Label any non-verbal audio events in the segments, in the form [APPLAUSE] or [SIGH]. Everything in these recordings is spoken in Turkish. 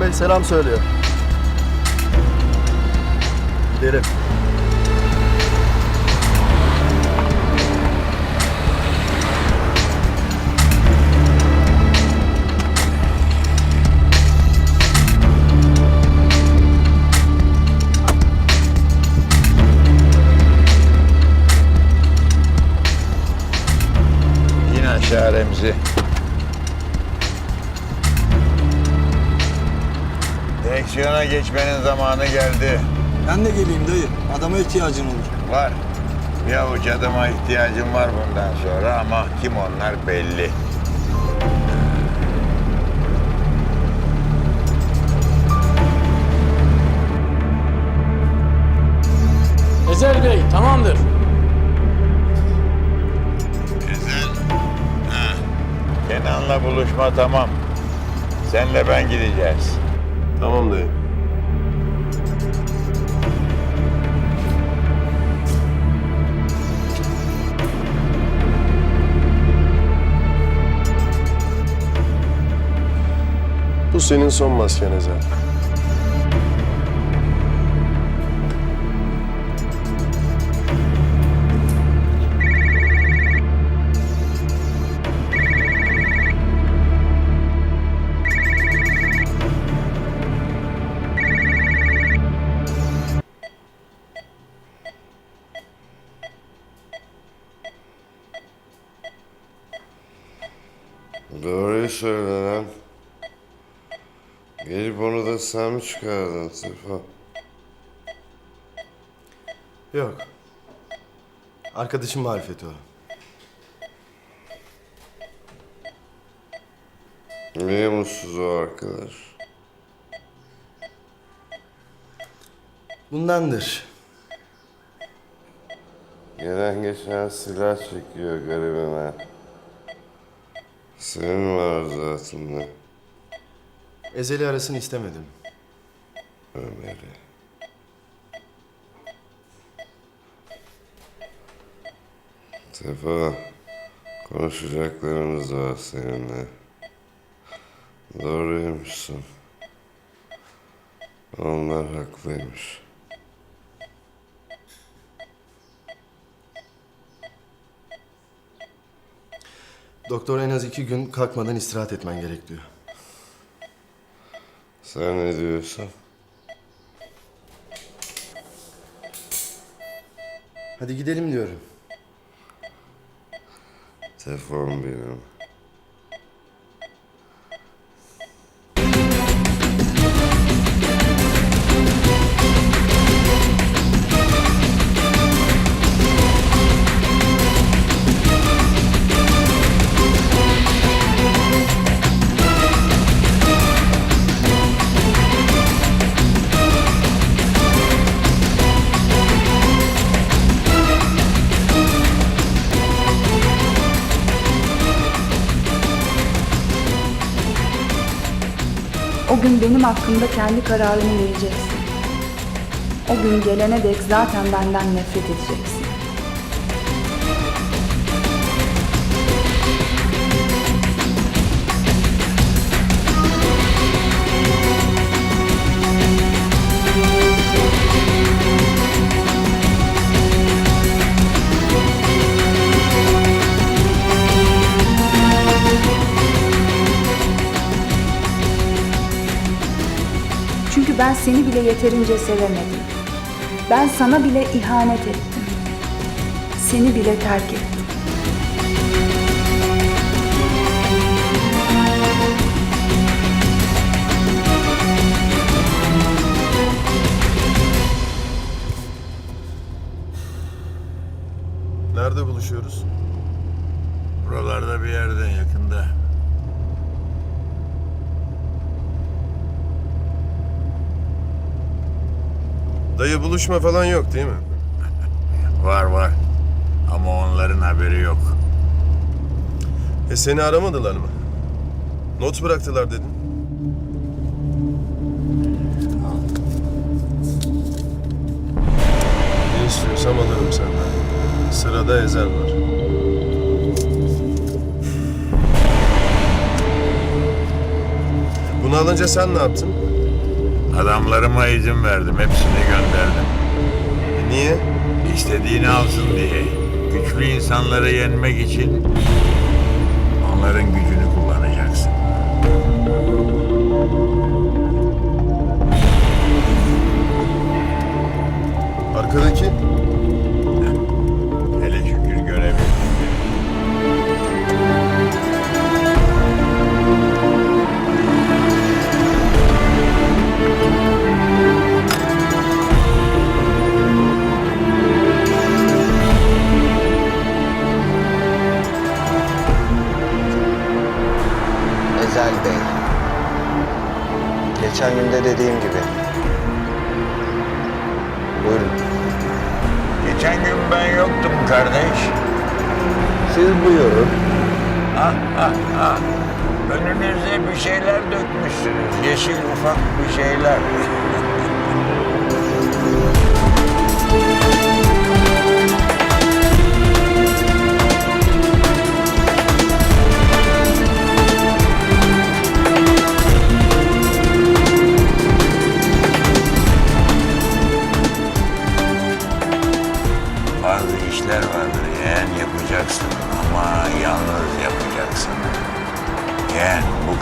Bey selam söylüyor. Gidelim. İn aşağı Remzi. Direksiyona geçmenin zamanı geldi. Ben de geleyim dayı. Adama ihtiyacın olur. Var. Bir avuç adama ihtiyacım var bundan sonra ama kim onlar belli. Ezel Bey tamamdır. Güzel. Ha. Kenan'la buluşma tamam. Senle ben gideceğiz. Tamam dayı. Bu senin son masken Ezel. Doğruyu söyle lan. Gelip onu da sen mi çıkardın Sefa? Yok. Arkadaşım marifeti o. Niye mutsuz o arkadaş? Bundandır. Gelen geçen silah çekiyor garibime. Senin var zatında Ezel'i arasını istemedim. Ömer'i. Sefa, konuşacaklarımız var seninle. Doğruymuşsun. Onlar haklıymış. Doktor en az iki gün kalkmadan istirahat etmen gerek diyor. Sen ne diyorsun? Hadi gidelim diyorum. Telefon benim. O gün benim hakkımda kendi kararını vereceksin. O gün gelene dek zaten benden nefret edeceksin. Ben seni bile yeterince sevemedim. Ben sana bile ihanet ettim. Seni bile terk ettim. Nerede buluşuyoruz? Buralarda bir yerde yakında. Dayı buluşma falan yok değil mi? [LAUGHS] Var var. Ama onların haberi yok. E seni aramadılar mı? Not bıraktılar dedin. Ne istiyorsam alırım senden. Sırada Ezel var. Bunu alınca sen ne yaptın? Adamlarıma izin verdim. Hepsini gönderdim. Niye? İstediğini alsın diye. Güçlü insanları yenmek için onların gücünü kullanacaksın. Arkadaki? Geçen günde dediğim gibi. Buyurun. Geçen gün ben yoktum kardeş. Siz buyurun. Ah ah ah. Önünüze bir şeyler dökmüşsünüz. Yeşil ufak bir şeyler.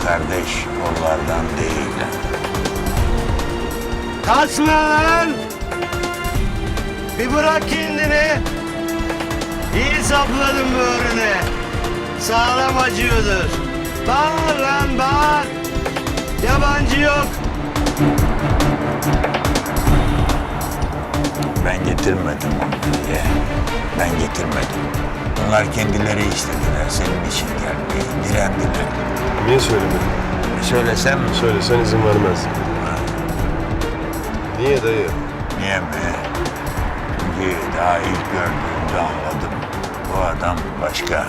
Kardeş onlardan değil. Kaçma lan! Bir bırak kendini. İyi sapladın böğrüne. Sağlam acıyordur. Bağır lan bağır. Yabancı yok. Ben getirmedim onları yeğen. Ben getirmedim. Onlar kendileri istediler senin için gelmeyi. Direndiler. Niye söylemedin? Söylesem mi? Söylesen izin vermez. Niye dayı? Niye mi? Çünkü daha ilk gördüğümde anladım. Bu adam başka.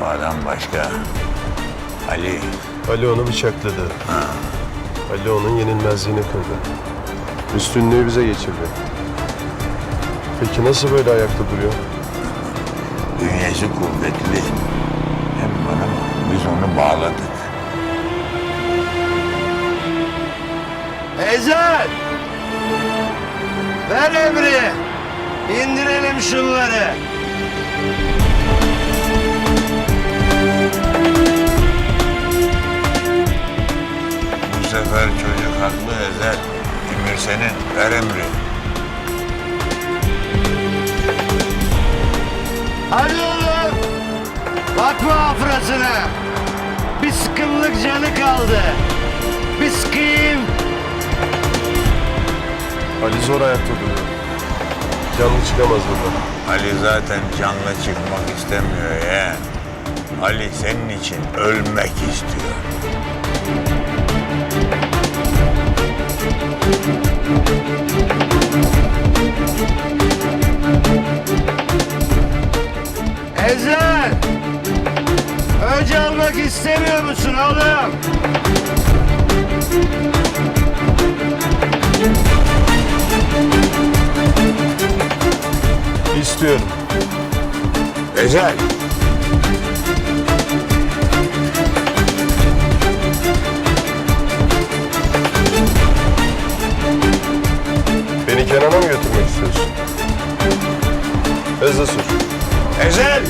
Bu adam başka. Ali Ali onu bıçakladı. Ali onun yenilmezliğini kırdı. Üstünlüğü bize geçirdi. Peki nasıl böyle ayakta duruyor? Bünyesi kuvvetli. Hem bana biz onu bağladık. Ezel! Ver emri. İndirelim şunları. Bu sefer çocuk haklı Ezel. Emir senin. Ver emri. Bakma afrasına. Bir sıkımlık canı kaldı. Bir sıkayım. Ali zor ayakta duruyor. Canlı çıkamaz buradan. Ali zaten canlı çıkmak istemiyor ya. Ali senin için ölmek istiyor. Ezel! İstemiyor musun oğlum? İstiyorum. Ezel. Beni Kenan'a mı götürmek istiyorsun? Hızlı sür. Ezel.